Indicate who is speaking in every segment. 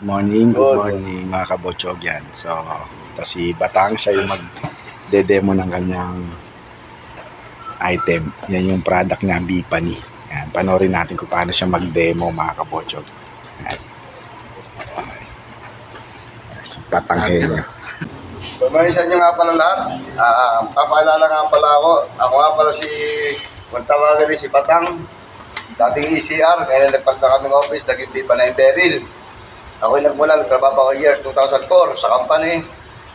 Speaker 1: Good morning, good
Speaker 2: Good.
Speaker 1: morning mga kabotsog yan. So, ito si Batang, siya yung mag-demo ng kanyang item. Yan yung product niya, Bipani. Yan, panoorin natin kung paano siya mag-demo mga kabotsog. Yan. So, Batanghenyo.
Speaker 2: Pamarisan nyo nga pala lahat. Ah, papaalala nga pala ako. Ako nga pala si, kung tawagan ni si Batang, dating ECR, kaya nagpagka kami ng office, naging di pa na yung. Ako yung nagmula, nagtrabaho ako year 2004 sa company.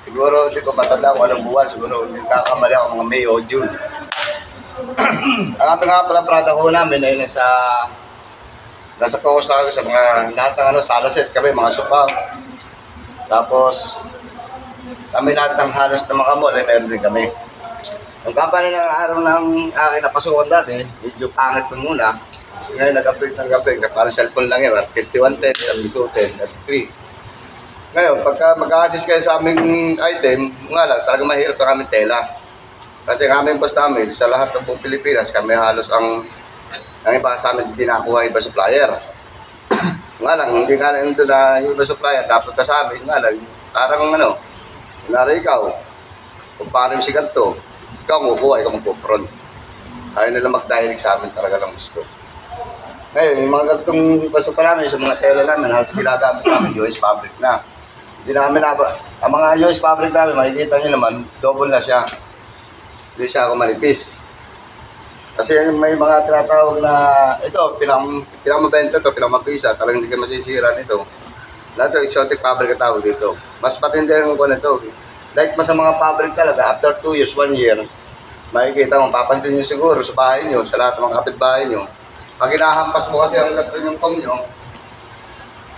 Speaker 2: Siguro, hindi ko matanda kung anong buwan. Siguro, hindi kakamali ako mga May o June. Ang aming nga pala product ko namin ay nasa nasa focus na sa mga lahat ng ano, salaset kami, mga sopa. Tapos, kami lahat ng halos ng mga mall, eh, meron din kami. Yung company ng araw ng akin napasukan dati, medyo pangit ko muna. Ngayon nag-upgrade ng upgrade, parang cellphone lang yun, 5110, 5210, 33. Ngayon, pagka mag-assist kayo sa aming item, nga lang, talagang mahirap na kami tela. Kasi aming boss namin, sa lahat ng buong Pilipinas, kami halos ang ang iba sa amin hindi nakuha iba supplier. nga lang, hindi nga lang ito na yung iba supplier, ka sa amin, nga lang, parang ano, Kunwari ikaw, kung paano yung sigat to, ikaw kukuha, ikaw magpo-front. Ayaw nila mag-direct sa amin talaga lang gusto. Ngayon, yung mga ganitong kaso pa namin, sa mga tela namin, halos ginagamit namin US fabric na. Hindi namin na, ang mga US fabric namin, makikita nyo naman, double na siya. Hindi siya ako manipis. Kasi may mga tinatawag na, ito, pinang, pinang mabenta to, pinang mabisa, talagang hindi ka masisira nito. Lahat ng exotic fabric ang tawag dito. Mas patindi ang ko nito. Like mas sa mga fabric talaga, after 2 years, 1 year, makikita mo, papansin nyo siguro sa bahay nyo, sa lahat ng mga kapitbahay nyo. Pag inahampas mo kasi ang gato yung pom nyo,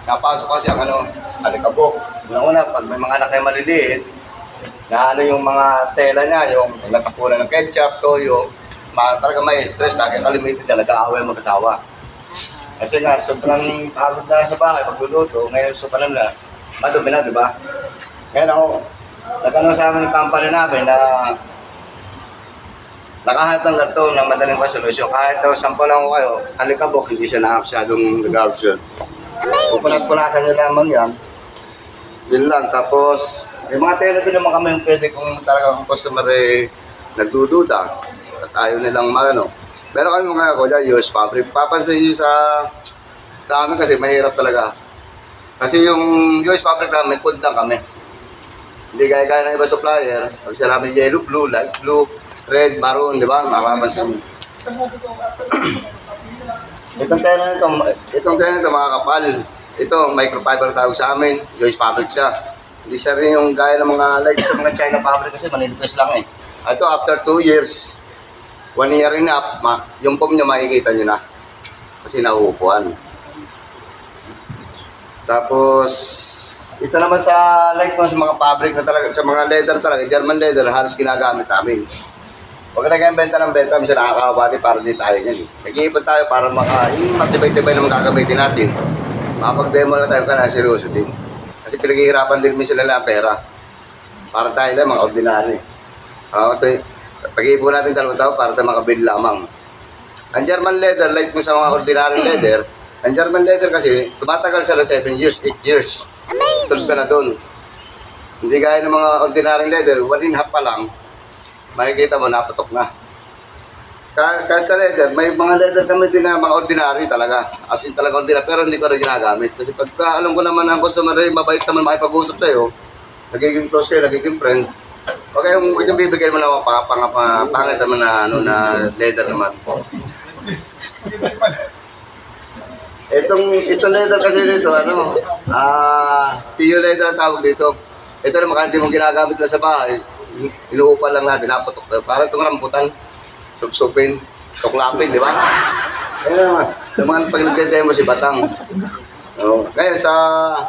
Speaker 2: napasok kasi ang ano, alikabok. Una-una, pag may mga anak kayo maliliit, na ano yung mga tela niya, yung natapunan ng ketchup, toyo, ma talaga may stress, lagi kalimitin na nag-aaway mag-asawa. Kasi nga, sobrang pagod na sa bahay, magluluto, ngayon sobrang na, madumi na, di ba? Ngayon ako, nagano sa amin ng company namin na nakahanap ng ganito ng madaling resolution. Kahit daw sampo lang ko kayo, alikabok, hindi siya nakapsyadong nag-option. Pupunat-punasan niyo lamang yan. Yun lang. Tapos, may mga tela din naman kami yung pwede kung talagang customer eh, nagdududa at ayaw nilang magano. Pero kami mga ko dyan, US fabric. Papansin niyo sa sa amin kasi mahirap talaga. Kasi yung US fabric namin, food lang kami. Hindi gaya gaya ng iba supplier. Pag sila namin yellow, blue, light blue, red, maroon, di ba? Mapapansin mo. itong tela nito, itong tela nito mga kapal. Ito, microfiber tawag sa amin. US fabric siya. Hindi siya rin yung gaya ng mga like yung mga China fabric kasi manilipis lang eh. Ito, after 2 years, one year and half, ma, yung pom niya makikita niyo na. Kasi nauupuan. Tapos, ito naman sa light mo sa mga fabric na talaga, sa mga leather talaga, German leather, halos ginagamit namin. Huwag na kayong benta ng benta, minsan nakakawati para din tayo yan eh. Nag-iipon tayo para maka, yung matibay-tibay na magagamitin natin. Makapag-demo na tayo ka na, seryoso din. Kasi pinaghihirapan din minsan nila ang pera. Para tayo lang, mga ordinary. Oo, ito, pag-iipon natin dalawang tao para tayo makabili lamang. Ang German leather, like mo sa mga ordinary leather, ang German leather kasi, tumatagal sila 7 years, 8 years. Amazing! ka na doon. Hindi gaya ng mga ordinary leather, one and half pa lang, makikita mo, napatok na. Kahit, kahit sa leather, may mga leather kami din na mga ordinary talaga. As in talaga ordinary, pero hindi ko rin ginagamit. Kasi pagka alam ko naman ang customer rin, mabait naman makipag-usap sa'yo, nagiging close kayo, nagiging friend, Huwag kayong, huwag kayong bibigyan mo na ako pa, pang, pa, pangit naman na, ano, na leather naman. Itong, itong leather kasi dito, ano, ah, PU leather ang tawag dito. Ito naman, hindi mo ginagamit lang sa bahay. Inuupan lang natin, naputok. Parang itong rambutan, supsupin, tuklapin, di ba? Kaya naman, mga pag nagdedemo si Batang. Oh, ngayon, sa,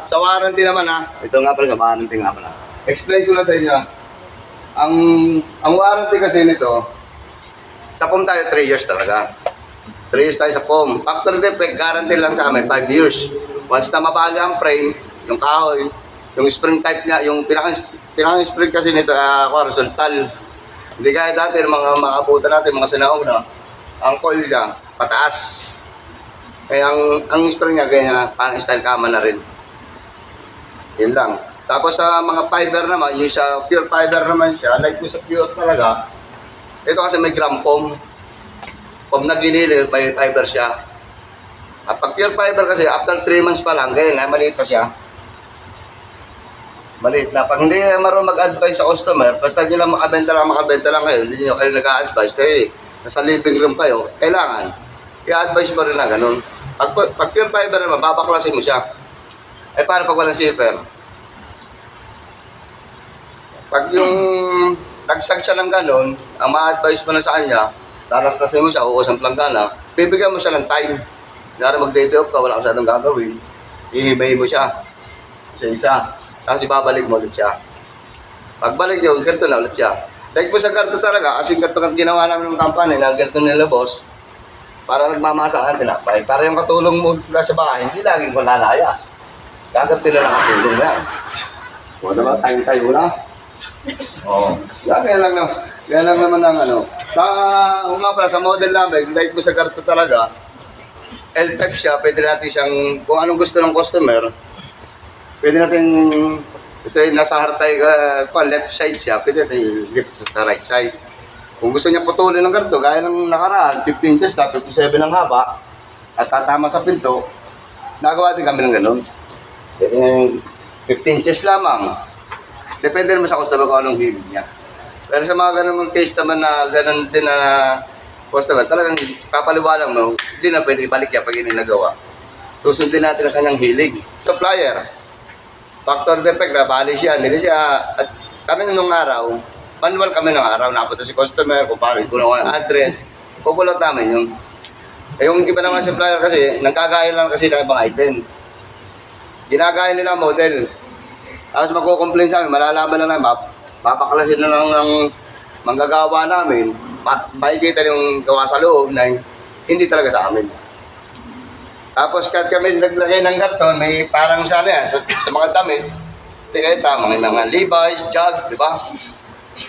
Speaker 2: sa warranty naman ha, ito nga pala, sa warranty nga pala. Explain ko lang sa inyo. Ang, ang warranty kasi nito, sa POM tayo 3 years talaga. 3 years tayo sa POM. Factory defect, guarantee lang sa amin 5 years. Once na mabali ang frame, yung kahoy, yung spring type niya, yung pinaka pinaka spring kasi nito, uh, horizontal. Hindi kaya dati yung mga makabutan natin, mga sinauna, ang coil niya, pataas. Kaya ang, ang spring niya, na, parang style kama na rin. Yun lang. Tapos sa mga fiber naman, yung sa pure fiber naman siya, like sa pure talaga, ito kasi may gram foam. Foam na ginili, may fiber siya. At pag pure fiber kasi, after 3 months pa lang, ganyan, na, maliit na siya. Maliit na. Pag hindi marunong mag-advise sa customer, basta nyo lang makabenta lang, makabenta lang kayo, hindi nyo kayo nag-a-advise, eh, nasa living room kayo, kailangan, i-advise mo rin na ganun. Pag, pag pure fiber naman, babaklasin mo siya. Eh, paano pag walang zipper? Pag yung nagsag siya ng ganun, ang ma-advise mo na sa kanya, lalaslasin mo siya, uusang planggana, bibigyan mo siya ng time. Kunyari mag-day off ka, wala ka masyadong gagawin, ihimayin mo siya. Isa-isa. Tapos ibabalik mo ulit siya. Pagbalik niyo, ganito na ulit siya. Like po sa karto talaga, kasi ganito ang ginawa namin ng company na ganito nila boss, para nagmamasa ka tinapay. Para yung katulong mo mula sa bahay, hindi laging ko lalayas. Gaganti na lang ang tulong na yan. O, diba? Time tayo na. Oo. Yeah, kaya lang, na- kaya lang naman ang ano. Sa, kung nga pala, sa model namin, like mo sa karto talaga, L-type siya, pwede natin siyang, kung anong gusto ng customer, pwede natin, ito yung nasa harap tayo, uh, left side siya, pwede natin lift sa, right side. Kung gusto niya putulin ng ganito, gaya ng nakaraan, 15 inches na, 57 ang haba, at tatama sa pinto, nagawa din kami ng ganun. Eh, 15 inches lamang. Depende naman sa customer kung anong hilig niya. Pero sa mga ganun case naman na ganun din na customer, talagang papaliwalang mo, hindi na pwede ibalik yan pag hindi nagawa. Susundin natin ang kanyang hilig. Supplier, factor defect, na bali siya, hindi siya, at kami nung araw, manual kami ng araw, napunta si customer, kung paano ito ang address, pupulot namin yun. Eh, yung iba naman supplier kasi, nagkagaya lang kasi ng ibang item. Ginagaya nila ang model. Tapos magko-complain sa amin, malalaman na namin, map, papaklasin na lang ng manggagawa namin, ma- makikita yung gawa sa loob na hindi talaga sa amin. Tapos kahit kami naglagay ng karton, may parang sana yan, sa, sa mga damit, kayo tama, may mga Levi's, jug, di ba?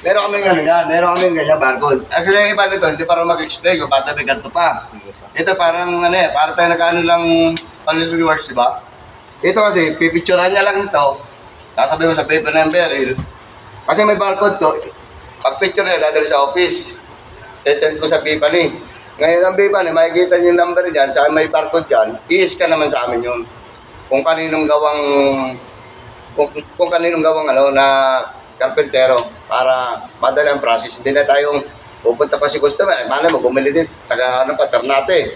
Speaker 2: Meron kami ganyan, yan, meron kami ganyan barcode. Actually, yung iba nito, hindi para mag-explain kung pata may ganito pa. Ito parang ano eh, para tayo nag-ano lang panliliwards, di ba? Ito kasi, pipicturean niya lang ito, sasabi mo sa paper ng beryl, kasi may barcode to, pag picture niya, dadali sa office. Sesend ko sa PayPal eh. Ngayon ang PayPal eh, makikita niyo yung number dyan, tsaka may barcode dyan, i-scan naman sa amin yun. Kung kaninong gawang, kung, kung kaninong gawang ano, na karpentero, para madali ang process. Hindi na tayong pupunta pa si customer. Mana mo, bumili din, taga ano pa, Ternate.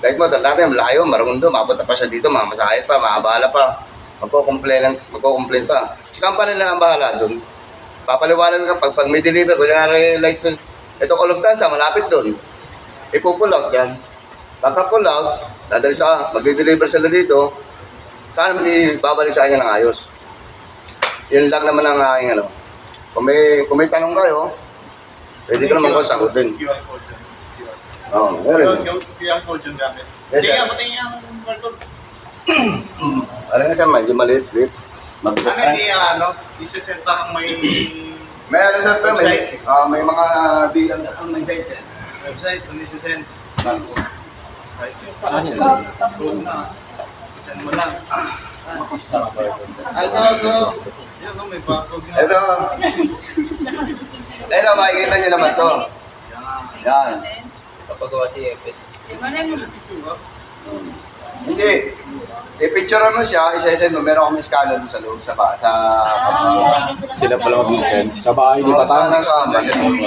Speaker 2: Like mo, Ternate, malayo, marundo, mapunta pa siya dito, mamasahe pa, maabala pa. Magko-complain, magko-complain pa. Si company na ang bahala doon. Papaliwanan ka pag, pag may deliver, kunyari like ito kulugtansa, malapit doon. Ipupulag yan. Pagkapulag, dadali sa, magde-deliver sila dito, sana may babalik sa kanya ng ayos. Yun lang naman ang aking ano. Kung may, kung may tanong kayo, pwede ko naman ko sagutin.
Speaker 3: QR code yun. QR.
Speaker 2: Oo, meron.
Speaker 3: QR QR code yung gamit.
Speaker 2: Yes,
Speaker 3: Hindi
Speaker 2: sir.
Speaker 3: nga, pati yung barcode.
Speaker 2: Ano nga siya, medyo maliit-liit.
Speaker 3: Ano,
Speaker 2: Mabigat
Speaker 3: hindi
Speaker 2: na.
Speaker 3: ano, isisend pa kang may
Speaker 2: May ano sa may, ah, may mga bilang ang may site.
Speaker 3: Website, kung isisend. Kahit yung code na. Send mo lang. Ah, ito, ito. Yan, no, may barcode nga.
Speaker 2: Ito. Ito, makikita niyo naman to.
Speaker 3: Yan.
Speaker 2: Yan.
Speaker 4: Kapagawa si Epes.
Speaker 2: Hindi. I-picture mo siya, isa-send mo, meron kami scanner doon sa loob, sa, ba- sa
Speaker 5: Sila pala mag-send. Sa bahay ni Batang.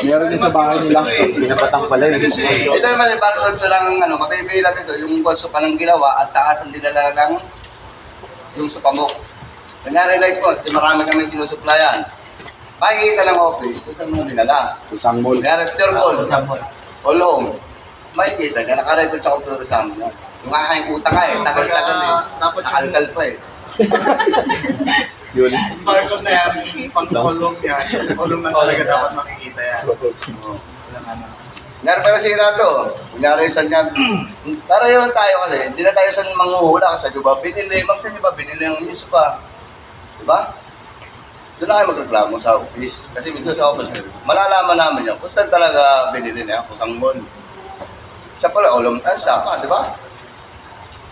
Speaker 5: Meron din sa bahay nila. Pinabatang pala eh.
Speaker 2: Ito naman yung barcode na lang, ano, mabibilang ito, yung supa ng ginawa at sa asan dinala ng yung supa mo. Kunyari like po, kasi marami kami sinusuplayan. Makikita ng office kung saan mo dinala.
Speaker 5: Isang mall.
Speaker 2: Kunyari, pure gold, all home. Makikita ka, nakarecord sa computer sa amin. Yung aking utang ka eh, tagal-tagal eh.
Speaker 3: Dapat
Speaker 2: Nakalkal pa eh.
Speaker 5: Yun.
Speaker 3: Yung barcode na yan, yung pang-column yan. Column na talaga dapat makikita yan. Walang ano.
Speaker 2: Kunyari pa nasira to. Kunyari saan niya, para yun tayo kasi, hindi na tayo saan manghuhula kasi, di ba? Binili, saan di ba? Binili yung news pa. Di ba? Doon na kayo magreklamo sa office. Kasi dito sa office, malalaman namin yan kung saan talaga binili na yan, kung saan mall. Siya pala, ulam tansa, di ba?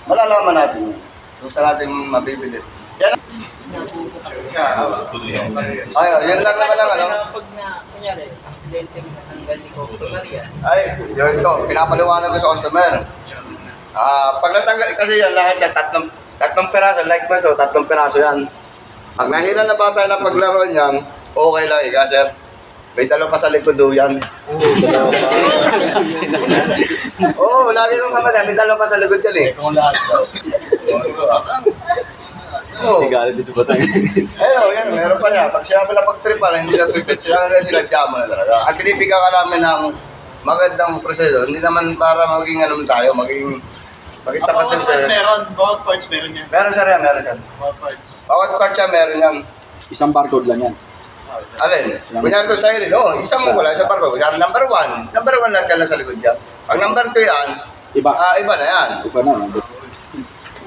Speaker 2: Malalaman natin yun. Saan natin mabibili. Yan. Ay, yun lang naman ang ano.
Speaker 4: Pag na, kunyari, aksidente natanggal ni customer yan.
Speaker 2: Ay, yun ito, pinapaliwanag ko sa customer. Ah, pag natanggal, kasi yan lahat yan, tatlong, tatlong peraso, like mo ito, tatlong peraso yan. Pag nahila na bata na paglaro niyan, okay lang, ika sir. May talo pa sa likod do yan. Oo, oh, lagi kong kapatid, may talo pa sa likod yan eh.
Speaker 5: Kung lahat daw.
Speaker 2: Oo.
Speaker 5: Hindi galit sa batang.
Speaker 2: Ayun, yan, meron pa niya. Pag sinabi na pag-tripan, hindi na tripit. Sila kasi sila jamo na talaga. At pinipigyan ka namin ng magandang proseso. Hindi naman para maging ano tayo, maging maging tapat din sa'yo.
Speaker 3: meron, bawat parts meron yan.
Speaker 2: Meron rin, meron siya.
Speaker 3: Bawat parts.
Speaker 2: Bawat part siya meron yan.
Speaker 5: Isang barcode lang yan.
Speaker 2: Alin? Kunyari ko sa'yo rin, oh, isang mo wala sa parko. Kunyari number one. Number one lang ka lang sa likod niya. Pag number two yan,
Speaker 5: Iba.
Speaker 2: ah, iba na yan.
Speaker 5: Iba na.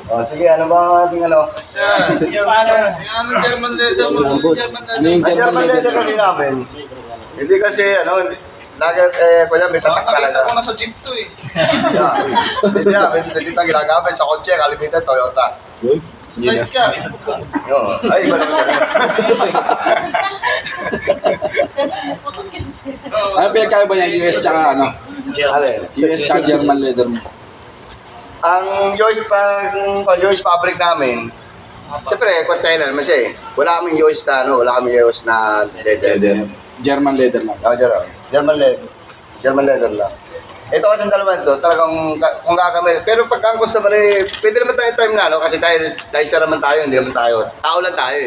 Speaker 2: Oh, sige, ano ba ang ating ano?
Speaker 3: Ano, German leather mo.
Speaker 5: Ano?
Speaker 3: German
Speaker 5: Ano German
Speaker 2: leather
Speaker 5: leather?
Speaker 2: kasi namin. Hindi kasi, ano, hindi, lagi, eh, kunya may tatak
Speaker 3: Nakita
Speaker 2: talaga.
Speaker 3: ko na sa jeep to eh.
Speaker 2: Yeah. Hindi na, pwede sa dito ginagamit sa kotse, kalimitan Toyota.
Speaker 3: Side ka.
Speaker 2: Yo, ay, iba naman siya.
Speaker 3: Oo.
Speaker 5: Ano pinagkaiba niya? US tsaka ano?
Speaker 2: Alin?
Speaker 5: US tsaka German leather mo.
Speaker 2: Ang Joyce pag Joyce fabric namin, siyempre, container naman siya eh. Wala kaming Joyce na, ano, wala kaming Joyce na leather.
Speaker 5: Leather. German leather lang.
Speaker 2: Oh, German. German leather. German leather lang. Ito kasi dalawa ito, talagang kung gagamit. Pero pag ang customer eh, pwede naman tayo time na, no? Kasi tayo, tayo naman tayo, hindi naman tayo. Tao lang tayo eh.